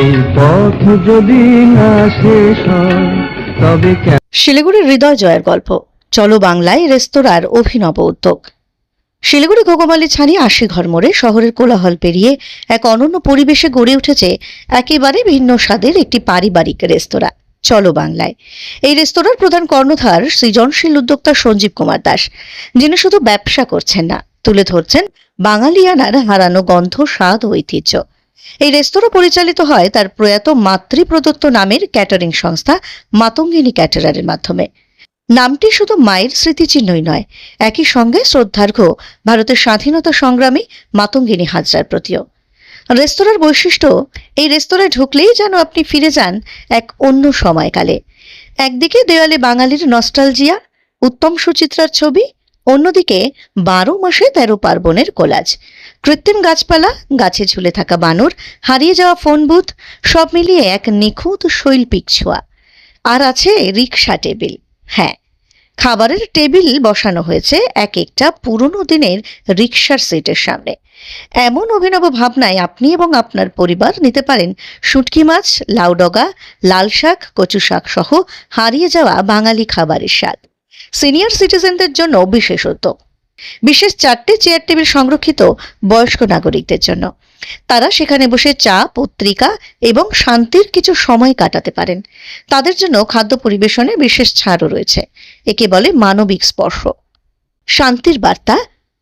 এই পথ যদি না শেষ তবে শিলিগুড়ির হৃদয় জয়ের গল্প। চলো বাংলায় রেস্তোরাঁর অভিনব উদ্যোগ। শিলিগুড়ি গোগমালি ছাড়ি আশি ঘর মোড়ে শহরের কোলাহল পেরিয়ে এক অনন্য পরিবেশে গড়ে উঠেছে একেবারে ভিন্ন স্বাদের একটি পারিবারিক রেস্তোরাঁ। চলো বাংলায়। এই রেস্তোরাঁর প্রধান কর্ণধার সৃজনশীল উদ্যোক্তা সঞ্জীব কুমার দাস, যিনি শুধু ব্যবসা করছেন না, তুলে ধরছেন বাঙালিয়ানার হারানো গন্ধ, স্বাদ ঐতিহ্য। এই রেস্তোরাঁ পরিচালিত হয় তার প্রয়াত মাতৃপ্রদত্ত নামের ক্যাটারিং সংস্থা মাতঙ্গিনী ক্যাটারারের মাধ্যমে। নামটি শুধু মায়ের স্মৃতিচিহ্নই নয়, একই সঙ্গে শ্রদ্ধার্ঘ ভারতের স্বাধীনতা সংগ্রামী মাতঙ্গিনী হাজরার প্রতিও। রেস্তোরাঁর বৈশিষ্ট্য, এই রেস্তোরাঁয় ঢুকলেই যেন আপনি ফিরে যান এক অন্য সময়কালে। একদিকে দেওয়ালে বাঙালির নস্টালজিয়া, উত্তম সুচিত্রার ছবি অন্যদিকে বারো মাসে তেরো পার্বণের কোলাজ। কৃত্রিম গাছপালা, গাছে ঝুলে থাকা বানর, হারিয়ে যাওয়া ফোন বুথ সব মিলিয়ে এক নিখুঁত শৈল্পিক ছোঁয়া। আর আছে রিক্সা টেবিল। হ্যাঁ খাবারের টেবিল বসানো হয়েছে এক একটা পুরনো দিনের রিক্সার সিটের সামনে। এমন অভিনব ভাবনায় আপনি এবং আপনার পরিবার নিতে পারেন শুটকি মাছ লাউডগা লাল শাক, কচু শাক সহ হারিয়ে যাওয়া বাঙালি খাবারের স্বাদ। সিনিয়র সিটিজেনদের জন্য বিশেষ উদ্যোগ বিশেষ চারটে চেয়ার টেবিল সংরক্ষিত বয়স্ক নাগরিকদের জন্য। তারা সেখানে বসে চা, পত্রিকা এবং শান্তির কিছু সময় কাটাতে পারেন। তাদের জন্য খাদ্য পরিবেশনে বিশেষ ছাড়ও রয়েছে। একে বলে মানবিক স্পর্শ। শান্তির বার্তা,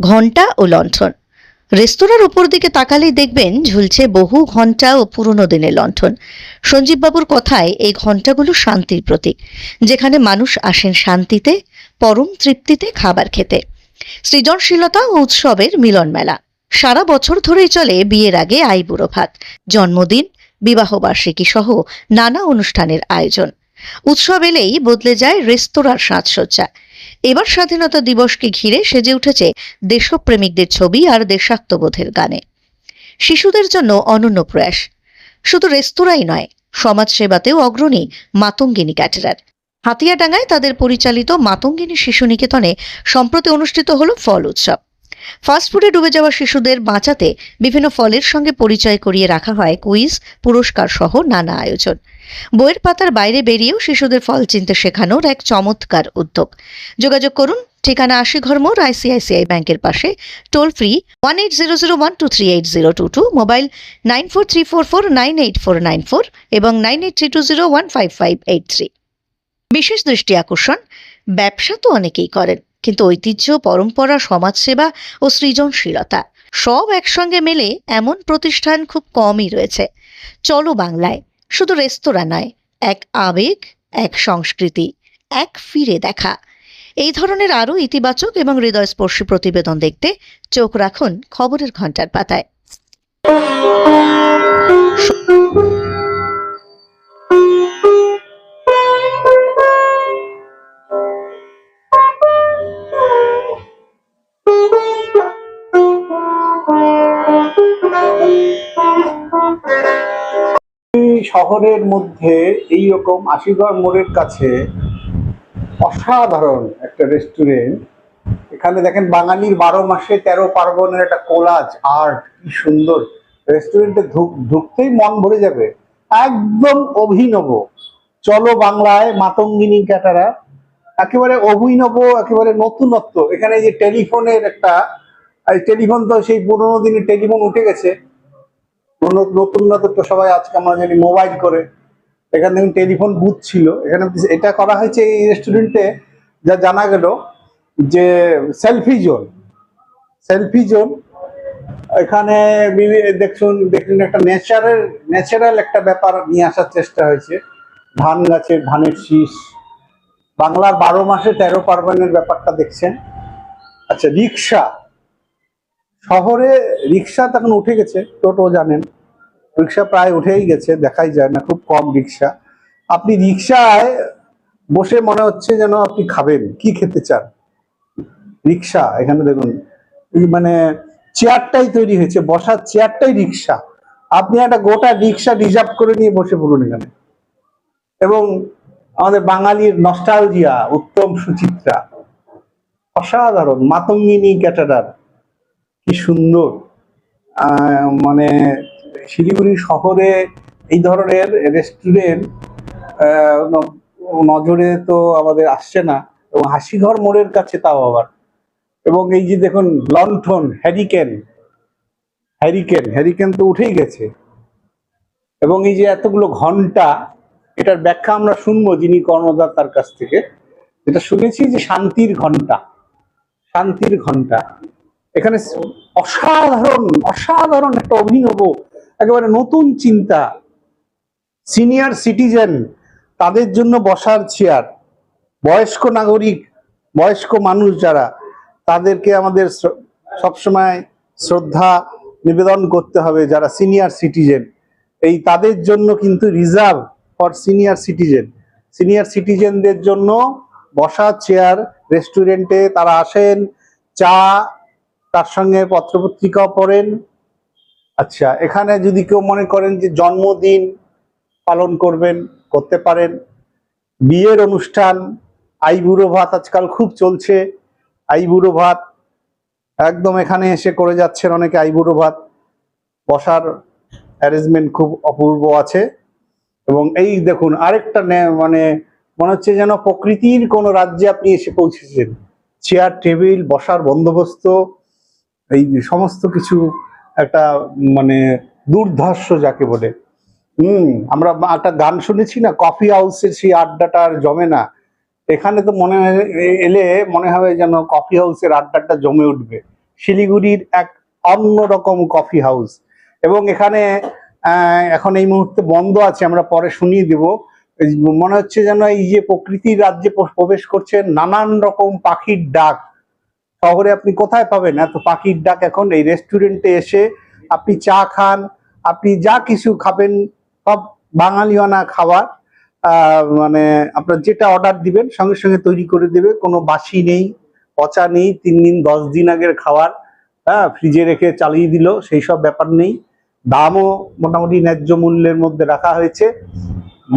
ঘণ্টা ও লণ্ঠন। রেস্তোরাঁর উপর দিকে তাকালেই দেখবেন ঝুলছে বহু ঘণ্টা ও পুরনো দিনের লণ্ঠন। সঞ্জীববাবুর কথায় এই ঘণ্টাগুলো শান্তির প্রতীক, যেখানে মানুষ আসেন শান্তিতে পরম তৃপ্তিতে খাবার খেতে। সৃজনশীলতা ও উৎসবের মিলন মেলা। সারা বছর ধরেই চলে বিয়ের আগে আইবুড়ো ভাত, জন্মদিন, বিবাহবার্ষিকী সহ নানা অনুষ্ঠানের আয়োজন। উৎসব এলেই বদলে যায় রেস্তোরাঁর সাজসজ্জা। এবার স্বাধীনতা দিবসকে ঘিরে সেজে উঠেছে দেশপ্রেমিকদের ছবি আর দেশাত্মবোধের গানে। শিশুদের জন্য অনন্য প্রয়াস। শুধু রেস্তোরাঁই নয়, সমাজসেবাতেও অগ্রণী মাতঙ্গিনী ক্যাটারার। হাতিয়াডাঙ্গায় তাদের পরিচালিত মাতঙ্গিনী শিশু নিকেতনে সম্প্রতি অনুষ্ঠিত হলো ফল উৎসব। ফাস্টফুডে ডুবে যাওয়া শিশুদের বাঁচাতে বিভিন্ন ফলের সঙ্গে পরিচয় করিয়ে রাখা হয় কুইজ, পুরস্কার সহ নানা আয়োজন। বইয়ের পাতার বাইরে বেরিয়েও শিশুদের ফল চিনতে শেখানোর এক চমৎকার উদ্যোগ। যোগাযোগ করুন, ঠিকানা আশি মোড়, আইসিআইসিআই ব্যাংকের পাশে। Toll free one eight zero zero one two three eight zero two two, mobile nine four three four four nine eight four nine four এবং nine eight three two zero one five five eight three. বিশেষ দৃষ্টি আকর্ষণ, ব্যবসা তো অনেকেই করেন, কিন্তু ঐতিহ্য, পরম্পরা, সমাজসেবা ও সৃজনশীলতা সব একসঙ্গে মেলে এমন প্রতিষ্ঠান খুব কমই রয়েছে। চলো বাংলায়, শুধু রেস্তোরাঁ নয়, এক আবেগ, এক সংস্কৃতি, এক ফিরে দেখা। এই ধরনের আরও ইতিবাচক এবং হৃদয়স্পর্শী প্রতিবেদন দেখতে চোখ রাখুন খবরের ঘণ্টার পাতায়। শহরের মধ্যে এই রকম আশিগড় মোড়ের কাছে অসাধারণ একটা রেস্টুরেন্ট এখানে দেখেন বাঙালির বারো মাসে তেরো পার্বণের একটা কোলাজ আর্ট কি সুন্দর। রেস্টুরেন্টে ঢুকতেই মন ভরে যাবে। একদম অভিনব। চলো বাংলায় মাতঙ্গিনী ক্যাটারা। একেবারে অভিনব, একেবারে নতুনত্ব। এখানে যে টেলিফোনের একটা টেলিফোন তো সেই পুরোনো দিনের টেলিফোন উঠে গেছে। নতুন নতুন তো সবাই আজকে আমরা জানি মোবাইল করে। এখানে দেখুন টেলিফোন বুথ ছিল। এখানে এটা করা হয়েছে এই রেস্টুরেন্টে যা জানা গেল যে সেলফি জোন সেলফি জোন এখানে দেখুন দেখুন একটা নেচারের ন্যাচারাল একটা ব্যাপার নিয়ে আসার চেষ্টা হয়েছে। ধান গাছের, ধানের শীষ। বাংলার বারো মাসে তেরো পার্বণের ব্যাপারটা দেখছেন। আচ্ছা রিক্সা। শহরে রিক্সা তখন উঠে গেছে, টোটো জানেন। রিক্সা প্রায় উঠেই গেছে, দেখাই যায় না, খুব কম রিক্সা। আপনি রিক্সায় বসে মনে হচ্ছে যেন আপনি খাবেন, কি খেতে চান? রিক্সা, এখানে দেখুন মানে চেয়ারটাই তৈরি হয়েছে, বসার চেয়ারটাই রিক্সা। আপনি একটা গোটা রিক্সা রিজার্ভ করে নিয়ে বসে পড়ুন এখানে। এবং আমাদের বাঙালির নস্টালজিয়া উত্তম সুচিত্রা। অসাধারণ, মাতঙ্গিনী ক্যাটারার কি সুন্দর। মানে শিলিগুড়ি শহরে এই ধরনের রেস্টুরেন্ট নজরে তো আমাদের আসছে না এবং হাসিঘর মোড়ের কাছে তাও আবার। এবং এই যে দেখুন লন্ঠন হ্যারিকেন হ্যারিকেন হ্যারিকেন তো উঠেই গেছে। এবং এই যে এতগুলো ঘণ্টা, এটার ব্যাখ্যা আমরা শুনব যিনি কর্ণদাতার কাছ থেকে। যেটা শুনেছি যে শান্তির ঘণ্টা শান্তির ঘণ্টা। এখানে অসাধারণ অসাধারণ একটা অভিনব, একেবারে নতুন চিন্তা। সিনিয়র সিটিজেন তাদের জন্য বসার চেয়ার বয়স্ক নাগরিক, বয়স্ক মানুষ যারা, তাদেরকে আমাদের সবসময় শ্রদ্ধা নিবেদন করতে হবে যারা সিনিয়র সিটিজেন এই তাদের জন্য কিন্তু reserve for senior citizen senior সিটিজেনদের জন্য বসার চেয়ার রেস্টুরেন্টে তারা আসেন, চা তার সঙ্গে পত্রপত্রিকাও পড়েন। আচ্ছা এখানে যদি কেউ মনে করেন যে জন্মদিন পালন করবেন, করতে পারেন। বিয়ের অনুষ্ঠান আইবুড়ো ভাত আজকাল খুব চলছে। আইবুড়ো ভাত, একদম এখানে এসে করে যাচ্ছেন অনেকে আইবুড়ো ভাত। বসার অ্যারেঞ্জমেন্ট খুব অপূর্ব আছে। এবং এই দেখুন, আরেকটা মানে মনে হচ্ছে যেন প্রকৃতির কোনো রাজ্যে আপনি এসে পৌঁছেছেন। চেয়ার টেবিল বসার বন্দোবস্ত এই সমস্ত কিছু একটা মানে দুর্ধর্ষ যাকে বলে। হুম, আমরা একটা গান শুনেছি না, কফি হাউসের সেই আড্ডাটা আর জমে না। এখানে তো মনে এলে মনে হবে যেন কফি হাউসের আড্ডাটা জমে উঠবে। শিলিগুড়ির এক অন্যরকম কফি হাউস। এবং এখানে এখন এই মুহূর্তে বন্ধ আছে, আমরা পরে শুনিয়ে দেব। মনে হচ্ছে যেন এই যে প্রকৃতির রাজ্যে প্রবেশ করছে, নানান রকম পাখির ডাক। শহরে আপনি কোথায় পাবেন? এত পাখির ডাক এখন, এই রেস্টুরেন্টে এসে আপনি চা খান, আপনি যা কিছু খাবেন, সব বাঙালিয়ানা খাবার মানে আপনার যেটা অর্ডার দিবেন, সঙ্গে সঙ্গে তৈরি করে দেবে, কোনো বাসি নেই, পচা নেই, তিন দিন, দশ দিন আগের খাবার হ্যাঁ ফ্রিজে রেখে চালিয়ে দিল, সেই সব ব্যাপার নেই। দামও মোটামুটি ন্যায্য মূল্যের মধ্যে রাখা হয়েছে।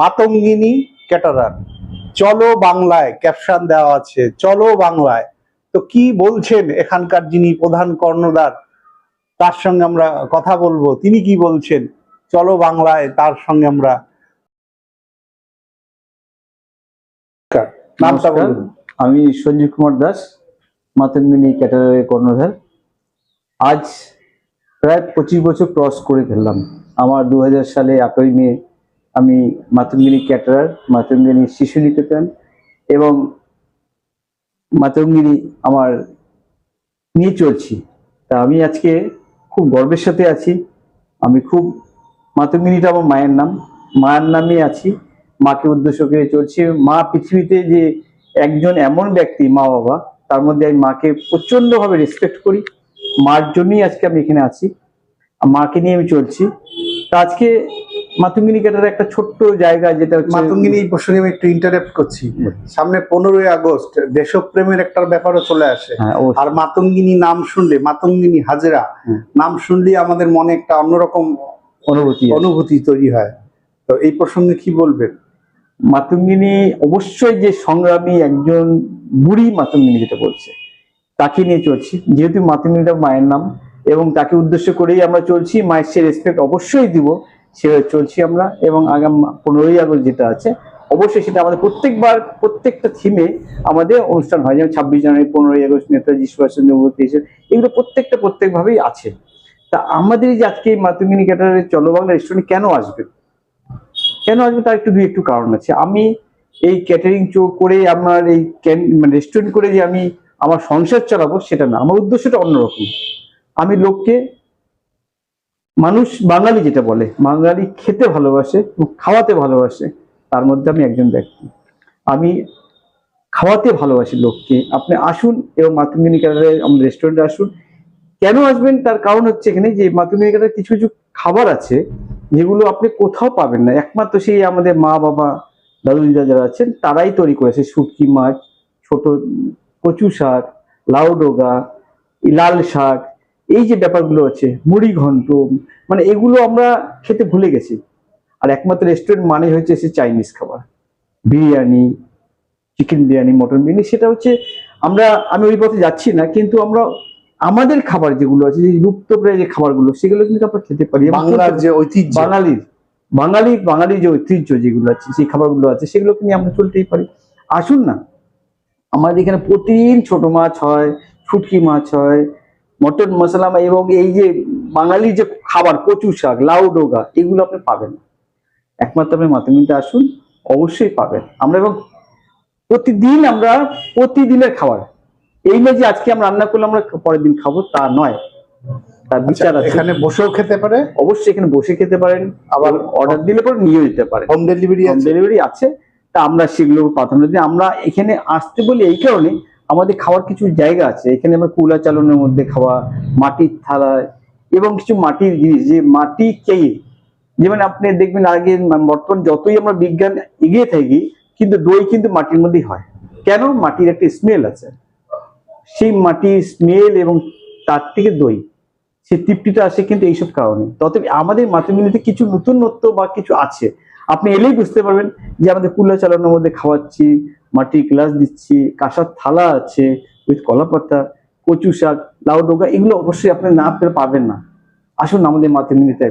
মাতঙ্গিনী ক্যাটারার, চলো বাংলায় ক্যাপশন দেওয়া আছে, চলো বাংলায়। তো কি বলছেন এখানকার যিনি প্রধান কর্ণধার তার সঙ্গে আমরা কথা বলব। তিনি কি বলছেন? চলো বাংলায় তার সঙ্গে আমরা নামটা বলুন। আমি সঞ্জীব কুমার দাস মাতঙ্গিনী ক্যাটারের কর্ণধার। আজ প্রায় পঁচিশ বছর ক্রস করে ফেললাম। আমার দু হাজার সালে আটই মে আমি মাতঙ্গিনী ক্যাটারার মাতঙ্গিনী শিশু নিকেতন এবং মাতঙ্গিনী আমার নিয়ে চলছি। তা আমি আজকে খুব গর্বের সাথে আছি। আমি খুব মাতঙ্গিনীটা আমার মায়ের নাম। মায়ের নামে আছি। মাকে উদ্দেশ্য করে চলছে। মা পৃথিবীতে যে একজন এমন ব্যক্তি মা বাবা, তার মধ্যে আমি মাকে প্রচন্ডভাবে রেসপেক্ট করি। মার জন্যই আজকে আমি এখানে আছি। মাকে নিয়ে আমি চলছি। তা আজকে মাতঙ্গিনী ক্যাটার একটা ছোট্ট জায়গা যেটা মাতঙ্গিনী প্রসঙ্গে আমি একটু ইন্টারাপ্ট করছি। সামনে পনেরোই আগস্ট দেশপ্রেমের একটা ব্যাপারও চলে আসে। হ্যাঁ আর মাতঙ্গিনী নাম শুনলে মাতঙ্গিনী হাজরা নাম শুনলেই আমাদের মনে একটা অন্যরকম অনুভূতি অনুভূতি তৈরি হয়। তো এই প্রসঙ্গে কি বলবেন? মাতঙ্গিনী অবশ্যই যে সংগ্রামী একজন বুড়ি মাতঙ্গিনী যেটা বলছে তাকে নিয়ে চলছি। যেহেতু মাতঙ্গিনীটা মায়ের নাম এবং তাকে উদ্দেশ্য করেই আমরা চলছি মায়ের সে রেসপেক্ট অবশ্যই দিব। সেভাবে চলছি আমরা এবং আগাম পনেরোই আগস্ট যেটা আছে, অবশ্যই সেটা আমাদের প্রত্যেকবার, প্রত্যেকটা থিমে আমাদের অনুষ্ঠান হয়। যেমন ছাব্বিশ জানুয়ারি, পনেরোই আগস্ট নেতাজি সুভাষচন্দ্র বোস এসব এগুলো প্রত্যেকটা, প্রত্যেকভাবেই আছে। তা আমাদের যে আজকে এই মাতঙ্গিনী ক্যাটারের চলো বাংলা রেস্টুরেন্ট কেন আসবে? কেন আসবে তার একটু দুই একটু কারণ আছে। আমি এই ক্যাটারিং চো করে, আমার এই মানে রেস্টুরেন্ট করে যে আমি আমার সংসার চালাবো সেটা না। আমার উদ্দেশ্যটা অন্যরকম। আমি লোককে মানুষ বাঙালি যেটা বলে, বাঙালি খেতে ভালোবাসে এবং খাওয়াতে ভালোবাসে, তার মধ্যে আমি একজন ব্যক্তি। আমি খাওয়াতে ভালোবাসি লোককে। আপনি আসুন এবং মাতৃমিনী ক্যাটারে আমাদের রেস্টুরেন্টে আসুন। কেন আসবেন? তার কারণ হচ্ছে এখানে যে মাতৃমিনী ক্যাটারে কিছু কিছু খাবার আছে, যেগুলো আপনি কোথাও পাবেন না। একমাত্র সেই আমাদের মা, বাবা, দাদু, দিদা যারা আছেন, তারাই তৈরি করেছে। শুটকি মাছ, ছোট কচু শাক, লাউ ডোগা লাল শাক এই যে ব্যাপারগুলো আছে মুড়ি ঘন্ট মানে এগুলো আমরা খেতে ভুলে গেছি। আর একমাত্র রেস্টুরেন্ট মানে হচ্ছে সে চাইনিজ খাবার। বিরিয়ানি চিকেন বিরিয়ানি মটন বিরিয়ানি সেটা হচ্ছে আমরা আমি ওই পথে যাচ্ছি না কিন্তু আমরা আমাদের খাবার যেগুলো আছে যে লুপ্ত প্রায় যে খাবারগুলো সেগুলো কিন্তু আমরা খেতে পারি। বাংলার যে ঐতিহ্য। বাঙালির বাঙালি বাঙালি যে ঐতিহ্য যেগুলো আছে সেই খাবারগুলো আছে সেগুলোকে নিয়ে আমরা চলতেই পারি। আসুন না আমাদের এখানে প্রতিদিন ছোট মাছ হয় শুটকি মাছ হয় মটন মশলা এবং এই যে বাঙালি যে খাবার কচু শাক লাউ ডোগা এগুলো আপনি পাবেন। একমাত্র আপনি মাতৃমিতে আসুন অবশ্যই পাবেন। আমরা এবং প্রতিদিন আমরা প্রতিদিনের খাবার। এই নয় যে আজকে আমরা রান্না করলে আমরা পরের দিন খাব তা নয়। তার আচ্ছা, বিচার আছে। এখানে বসেও খেতে পারে? অবশ্যই এখানে বসে খেতে পারেন। আবার অর্ডার দিলে পরে নিয়ে যেতে পারেন। হোম ডেলিভারি হোম ডেলিভারি আছে। তা আমরা সেগুলো প্রাধান্য দিই। আমরা এখানে আসতে বলি এই কারণে আমাদের খাওয়ার কিছু জায়গা আছে। এখানে আমরা কুলা চালনের মধ্যে খাওয়া, মাটির থালায় এবং কিছু মাটির জিনিস, যে মাটি খেয়ে। যেমন আপনি দেখবেন আগে বর্তমান যতই আমরা বিজ্ঞান এগিয়ে থাকি, কিন্তু দই কিন্তু মাটির মধ্যেই হয়। কেন? মাটির একটা স্মেল আছে। সেই মাটির স্মেল এবং তার থেকে দই সে তৃপ্তিটা আসে কিন্তু এইসব কারণে। তবে আমাদের মাতৃভূমিতে কিছু নতুনত্ব বা কিছু আছে। আপনি এলেই বুঝতে পারবেন যে আমাদের কুলা চালানোর মধ্যে খাওয়াচ্ছি মাটির গ্লাস দিচ্ছি, কাঁসার থালা আছে উইথ কলাপাতা, কচু শাক, লাউ ডোগা, এগুলো অবশ্যই আপনি না পাবেন না। আসুন আমাদের মাতৃভূমিতে